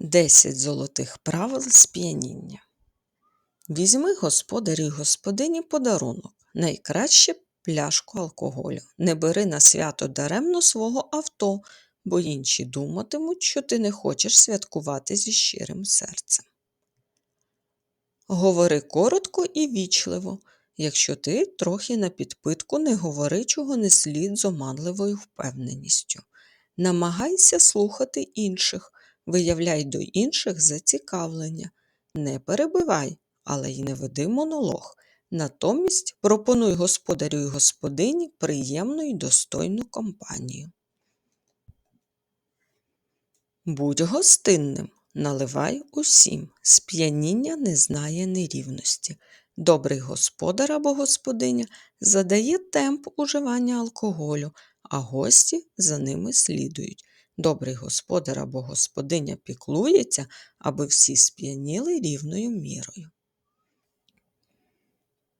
10 золотих правил сп'яніння. Візьми господарю й господині подарунок, найкраще пляшку алкоголю. Не бери на свято даремно свого авто, бо інші думатимуть, що ти не хочеш святкувати зі щирим серцем. Говори коротко і вічливо. Якщо ти трохи на підпитку, не говори чого не слід з оманливою впевненістю. Намагайся слухати інших, виявляй до інших зацікавлення. Не перебивай, але й не веди монолог. Натомість пропонуй господарю й господині приємну й достойну компанію. Будь гостинним, наливай усім. Сп'яніння не знає нерівності. Добрий господар або господиня задає темп уживання алкоголю, а гості за ними слідують. Добрий господар або господиня піклується, аби всі сп'яніли рівною мірою.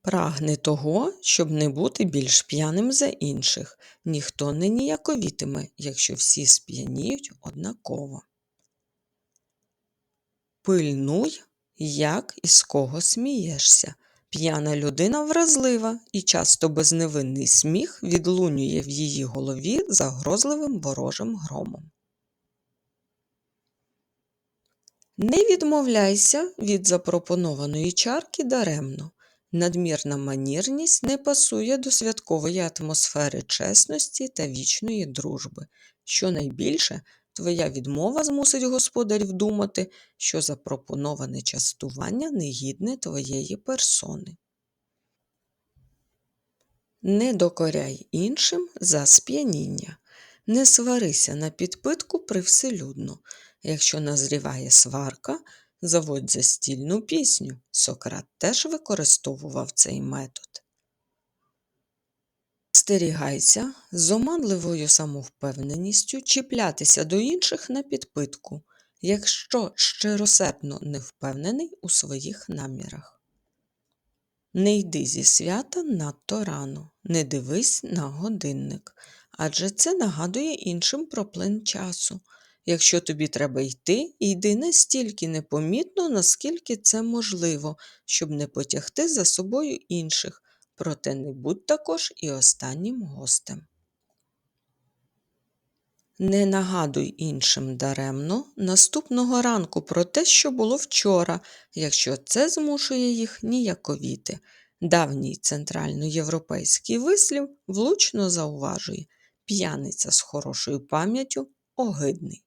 Прагне того, щоб не бути більш п'яним за інших. Ніхто не ніяковітиме, якщо всі сп'яніють однаково. Пильнуй, як і з кого смієшся. П'яна людина вразлива, і часто безневинний сміх відлунює в її голові загрозливим ворожим громом. Не відмовляйся від запропонованої чарки даремно. Надмірна манірність не пасує до святкової атмосфери чесності та вічної дружби. Щонайбільше твоя відмова змусить господарів думати, що запропоноване частування негідне твоєї персони. Не докоряй іншим за сп'яніння. Не сварися на підпитку привселюдно. Якщо назріває сварка, заводь застільну пісню. Сократ теж використовував цей метод. Стерігайся з оманливою самовпевненістю чіплятися до інших на підпитку, якщо щиросердно не впевнений у своїх намірах. Не йди зі свята надто рано, не дивись на годинник, адже це нагадує іншим про плин часу. Якщо тобі треба йти, йди настільки непомітно, наскільки це можливо, щоб не потягти за собою інших, проте не будь також і останнім гостем. Не нагадуй іншим даремно наступного ранку про те, що було вчора, якщо це змушує їх ніяковіти. Давній центральноєвропейський вислів влучно зауважує п'яниця з хорошою пам'яттю огидний.